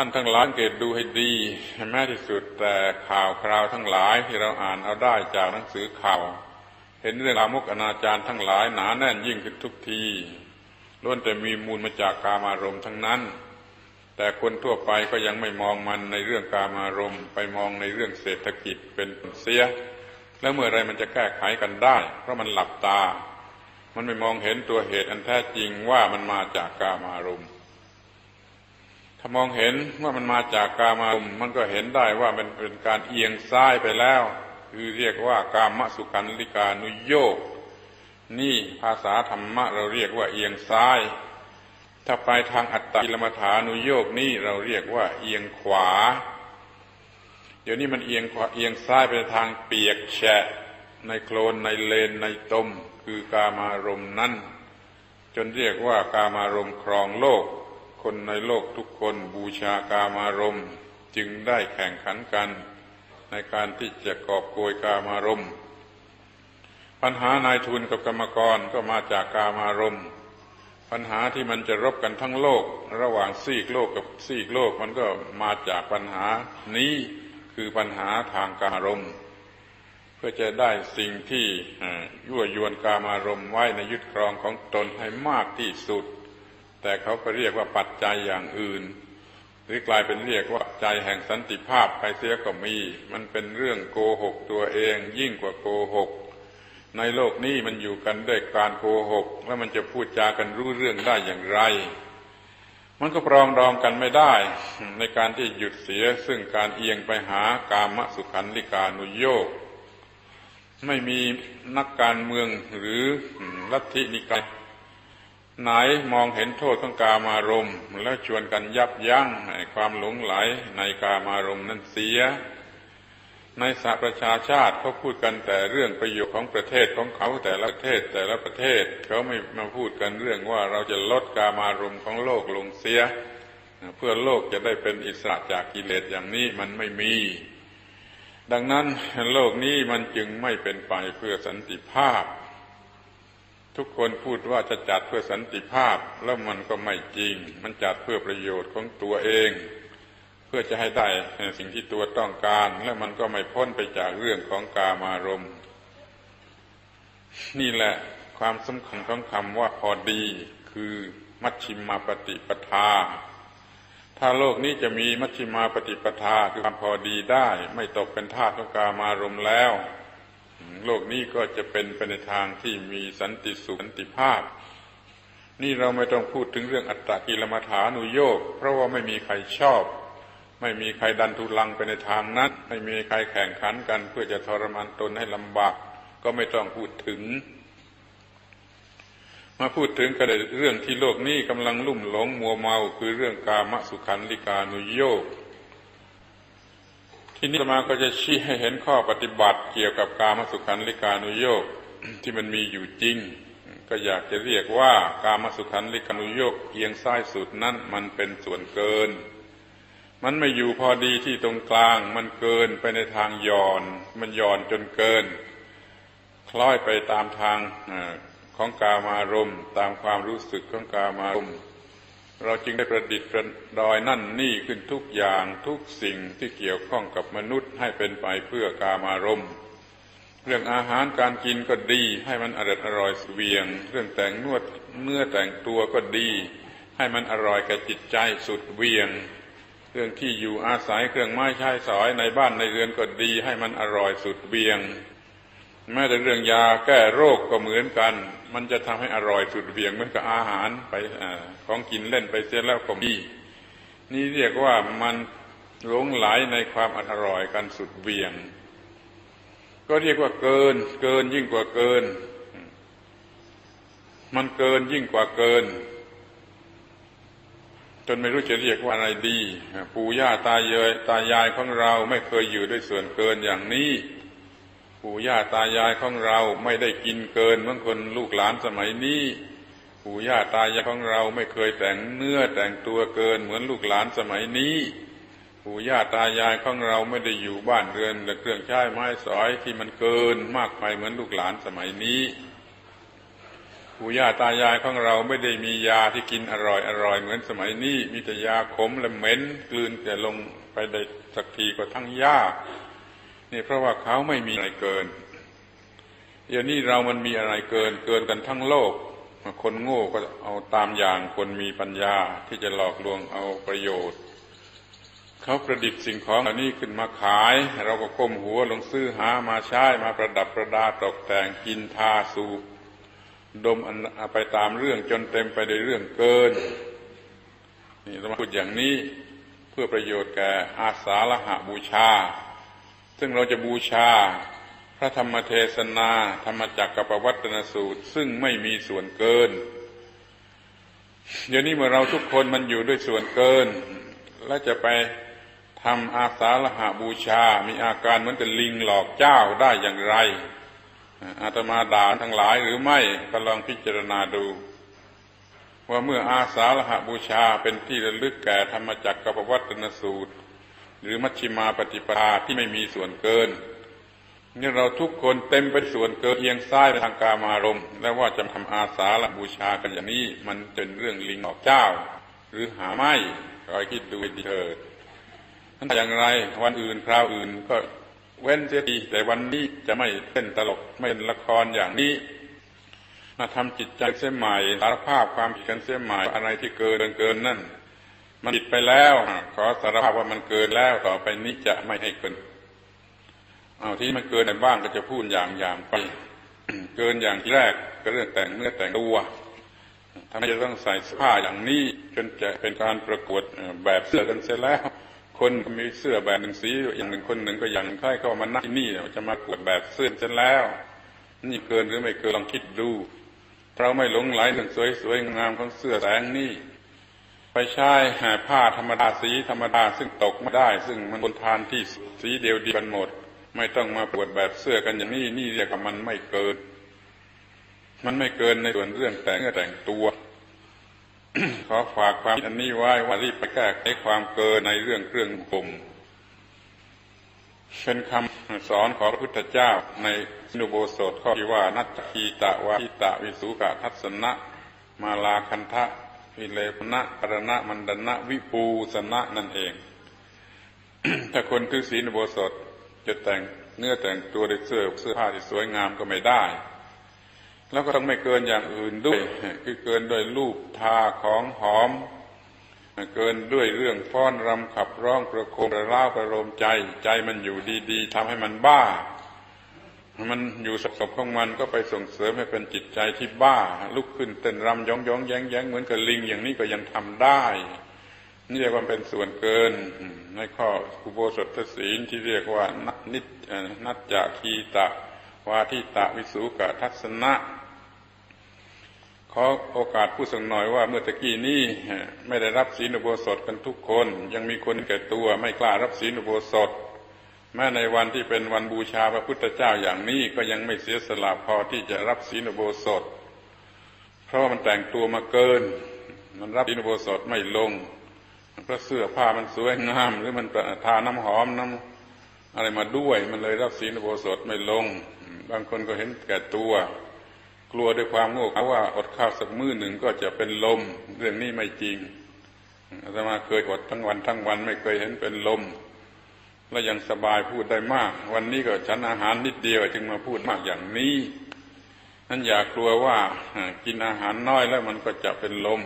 ท่านทั้งหลายเกตดูให้ดีแม้ที่สุดแต่ข่าวคราวทั้งหลายที่เราอ่านเอาได้จากหนังสือข่าว เห็นเรื่องลามกอนาจารทั้งหลายหนาแน่นยิ่งขึ้นทุกทีล้วนแต่มีมูลมาจากกามารมณ์ทั้งนั้น แต่คนทั่วไปก็ยังไม่มองมันในเรื่องกามารมณ์ ไปมองในเรื่องเศรษฐกิจเป็นเสีย แล้วเมื่อไรมันจะแก้ไขกันได้ เพราะมันหลับตา มันไม่มองเห็นตัวเหตุอันแท้จริงว่ามันมาจากกามารมณ์ ถ้ามองเห็นว่ามันมาจากกามารมมันก็เห็นได้ว่ามันเป็นการเอียงซ้ายไปแล้ว คือเรียกว่ากามสุขันลิกานุโยกนี่ภาษาธรรมะเราเรียกว่าเอียงซ้าย ถ้าไปทางอัตตกิลมัฐานุโยกนี่เราเรียกว่าเอียงขวา เดี๋ยวนี้มันเอียงขวาเอียงซ้ายไปทางเปียกแฉะ ในโคลนในเลนในตมคือกามารมนั้น จนเรียกว่ากามารมครองโลก คนในโลกทุกคนบูชากามารมณ์จึงได้แข่งขันกัน ในการที่จะกอบโกยกามารมณ์ปัญหานายทุนกับกรรมกรก็มาจากกามารมณ์ปัญหาที่มันจะรบกันทั้งโลก ระหว่างซีกโลกกับซีกโลกมันก็มาจากปัญหานี้คือปัญหาทางกามารมณ์เพื่อจะได้สิ่งที่ยั่วยวนกามารมณ์ไว้ในยึดครองของตนให้มากที่สุด แต่เขาก็เรียกว่าปัจจัยอย่างอื่น หรือกลายเป็นเรียกว่าใจแห่งสันติภาพไปเสียก็มี มันเป็นเรื่องโกหกตัวเอง ยิ่งกว่าโกหก ในโลกนี้มันอยู่กันด้วยการโกหก แล้วมันจะพูดจากันรู้เรื่องได้อย่างไร มันก็ปรองดองกันไม่ได้ ในการที่หยุดเสียซึ่งการเอียงไปหากามสุขันลิกานุโยกไม่มีนักการเมืองหรือลัทธินิกาย ไหนมองเห็นโทษของกามารมณ์ แล้วชวนกันยับยั้งความหลงไหลในกามารมณ์นั้นเสีย ในสหประชาชาติเขาพูดกันแต่เรื่องประโยชน์ของประเทศของเขาแต่ละประเทศแต่ละประเทศเขาไม่มาพูดกันเรื่องว่าเราจะลดกามารมณ์ของโลกลงเสีย เพื่อโลกจะได้เป็นอิสระจากกิเลสอย่างนี้มันไม่มี ดังนั้นโลกนี้มันจึงไม่เป็นไปเพื่อสันติภาพ ทุกคนพูดว่าจะจัดเพื่อสันติภาพแล้วมันก็ไม่จริง มันจัดเพื่อประโยชน์ของตัวเอง เพื่อจะให้ได้สิ่งที่ตัวต้องการ และมันก็ไม่พ้นไปจากเรื่องของกามารมณ์ นี่แหละความสำคัญของคำว่าพอดี คือมัชชิมาปฏิปทา ถ้าโลกนี้จะมีมัชชิมาปฏิปทาคือความพอดีได้ ไม่ตกเป็นทาสของกามารมณ์แล้ว โลกนี้ก็จะเป็นไปในทางที่มีสันติสุขสันติภาพ นี่เราไม่ต้องพูดถึงเรื่องอัตตกิลมัฐานุโยกเพราะว่าไม่มีใครชอบ ไม่มีใครดันทุลังไปในทางนั้น ไม่มีใครแข่งขันกัน เพื่อจะทรมานตนให้ลำบาก ก็ไม่ต้องพูดถึง มาพูดถึงกระเรื่องที่โลกนี้กำลังลุ่มหลงมัวเมาคือเรื่องกามสุขันลิกานุโยก ที่นี้มาก็จะชี้ให้เห็นข้อปฏิบัติเกี่ยวกับการมสุขันลิกานุโยกที่มันมีอยู่จริง ก็อยากจะเรียกว่าการมสุขันลิกานุโยกเอียงซ้ายสุดนั้นมันเป็นส่วนเกิน มันไม่อยู่พอดีที่ตรงกลาง มันเกินไปในทางย่อน มันย่อนจนเกิน คล้อยไปตามทางของกามารมตามความรู้สึกของกามารม เราจึงได้ประดิษฐ์ประดอยนั่นนี่ขึ้นทุกอย่างทุกสิ่งที่เกี่ยวข้องกับมนุษย์ให้เป็นไปเพื่อกามารมเรื่องอาหารการกินก็ดีให้มันอร่อยอร่อยสเวียง เรื่องแต่งนวดเนื้อแต่งตัวก็ดี ให้มันอร่อยแก่จิตใจสุดเวียง เรื่องที่อยู่อาศัยเครื่องไม้ใช้สอยในบ้านในเรือนก็ดีให้มันอร่อยสุดเบียงแม้แต่เรื่องยาแก้โรคก็เหมือนกัน มันจะทำให้อร่อยสุดเบียงเหมือนกับอาหารไปอของกินเล่นไปเสียแล้วก็มีนี่เรียกว่ามันหลงไหลในความอร่อยกันสุดเบียง ก็เรียกว่าเกิน เกินยิ่งกว่าเกิน มันเกินยิ่งกว่าเกิน จนไม่รู้จะเรียกว่าอะไรดี ปู่ย่าตายายตายายของเราไม่เคยอยู่ด้วยส่วนเกินอย่างนี้ ปู่ย่าตายายของเราไม่ได้กินเกินเหมือนคนลูกหลานสมัยนี้ ปู่ย่าตายายของเราไม่เคยแต่งเนื้อแต่งตัวเกินเหมือนลูกหลานสมัยนี้ ปู่ย่าตายายของเราไม่ได้อยู่บ้านเรือนและเครื่องใช้ไม้สอยที่มันเกินมากไปเหมือนลูกหลานสมัยนี้ ปู่ย่าตายายของเราไม่ได้มียาที่กินอร่อยอร่อยเหมือนสมัยนี้ มีแต่ยาขมและเหม็นกลืนแต่ลงไปได้สักทีก็ทั้งยา นี่เพราะว่าเขาไม่มีอะไรเกิน เดี๋ยวนี้เรามันมีอะไรเกิน เกินกันทั้งโลก คนโง่ก็เอาตามอย่างคนมีปัญญาที่จะหลอกลวงเอาประโยชน์ เขาประดิษฐ์สิ่งของเหล่านี้ขึ้นมาขาย เราก็ก้มหัวลงซื้อหามาใช้มาประดับประดาตกแต่งกินทาสูบดมไปตามเรื่องจนเต็มไปด้วยเรื่องเกิน นี่เราพูดอย่างนี้เพื่อประโยชน์แก่อาสาละหะบูชา ซึ่งเราจะบูชาพระธรรมเทศนา ธรรมจักรกับวัตนสูตร ซึ่งไม่มีส่วนเกิน เดี๋ยวนี้เมื่อเราทุกคนมันอยู่ด้วยส่วนเกิน และจะไปทำอาสาละหาบูชา มีอาการเหมือนกับลิงหลอกเจ้าได้อย่างไร อาตมาด่าทั้งหลายหรือไม่ก็ลองพิจารณาดู ว่าเมื่ออาสาละหาบูชาเป็นที่ระลึกแก่ธรรมจักรกับวัตนสูตร หรือมัชฌิมาปฏิปทาที่ไม่มีส่วนเกินนี่เราทุกคนเต็มไปส่วนเกินเอียงซ้ายไปทางกามารมและว่าจะทำอาสาละบูชากันอย่างนี้ มันเป็นเรื่องลิงออกเจ้า หรือหาไม่คอยคิดดูดีเถิดนั่นอย่างไรวันอื่นคราวอื่นก็เว้นเสียดีแต่วันนี้จะไม่เป็นตลกไม่เป็นละครอย่างนี้มาทำจิตใจเสียใหม่สารภาพความผิดกันเสียใหม่อะไรที่เกินเกินนั่น มันผิดไปแล้ว ขอสารภาพว่ามันเกินแล้วต่อไปนี้จะไม่ให้เกิน เอาที่มันเกินในบ้างก็จะพูดอย่างอย่างไป เกินอย่างที่แรกก็เรื่องแต่งเนื้อแต่งตัวทำไมจะต้องใส่เสื้อผ้าอย่างนี้จนจะเป็นการประกวดแบบเสื้อกันเสร็จแล้ว คนมีเสื้อแบบหนึ่งสีอย่างหนึ่งคนหนึ่งก็อย่างใครเข้ามานั่งที่นี่จะมากวดแบบเสื้อเสร็จแล้ว นี่เกินหรือไม่เกินลองคิดดู เราไม่หลงไหลเรื่งสวยๆงามของเสื้อแสงนี่ ใช้ผ้าธรรมดาสีธรรมดาซึ่งตกไม่ได้ ซึ่งมันบนทานที่สีเดียวดีกันหมด ไม่ต้องมาปวดแบบเสื้อกันอย่างนี้นี่เรียกว่ามันไม่เกิน มันไม่เกินในส่วนเรื่องแต่งแต่งตัวขอฝากความอันนี้ไว้ว่ารีบไปแก้ไขความเกินในเรื่องเครื่องผมเป็นคำสอนของพระพุทธเจ้าในนุโบสถข้อที่ว่านัตทีตะวาทิตะวิสุกะทัศนะ มาลาคันทะ วิเลพนะปรณะมันดนะวิปูสนะนั่นเอง ถ้าคนถือศีลอุโบสถจะแต่งเนื้อแต่งตัวด้วยเสื้อเสื้อผ้าที่สวยงามก็ไม่ได้ แล้วก็ต้องไม่เกินอย่างอื่นด้วยคือเกินด้วยรูปทาของหอม เกินด้วยเรื่องฟ้อนรำขับร้องประโคมประล่าประโลมใจ ใจมันอยู่ดีๆทำให้มันบ้า มันอยู่สกบของมันก็ไปส่งเสริมให้เป็นจิตใจที่บ้า ลุกขึ้นเต้นรำย้องย้องแย้งแย้งเหมือนกับลิงอย่างนี้ก็ยังทำได้ นี่เรียกว่าเป็นส่วนเกิน ในข้ออุโบสถศีลที่เรียกว่านินัจจคีตะวาทิตะวิสุกะทัศนะขอโอกาสพูดสักหน่อยว่าเมื่อตะกี้นี้ไม่ได้รับศีลอุโบสถกันทุกคน ยังมีคนแก่ตัวไม่กล้ารับศีลอุโบสถ แม้ในวันที่เป็นวันบูชาพระพุทธเจ้าอย่างนี้ก็ยังไม่เสียสละพอที่จะรับศีลอุโบสถ เพราะมันแต่งตัวมาเกิน มันรับศีลอุโบสถไม่ลงเพราะเสื้อผ้ามันสวยงาม หรือมันทาน้ำหอมน้ำอะไรมาด้วย มันเลยรับศีลโบสถไม่ลง บางคนก็เห็นแก่ตัว กลัวด้วยความโง่เขว่าอดข้าวสักมื้อหนึ่งก็จะเป็นลม เรื่องนี้ไม่จริงอาตมาเคยอดทั้งวันทั้งวันไม่เคยเห็นเป็นลม และยังสบายพูดได้มาก วันนี้ก็ฉันอาหารนิดเดียวจึงมาพูดมากอย่างนี้นั่นอย่ากลัวว่ากินอาหารน้อยแล้วมันก็จะเป็นลม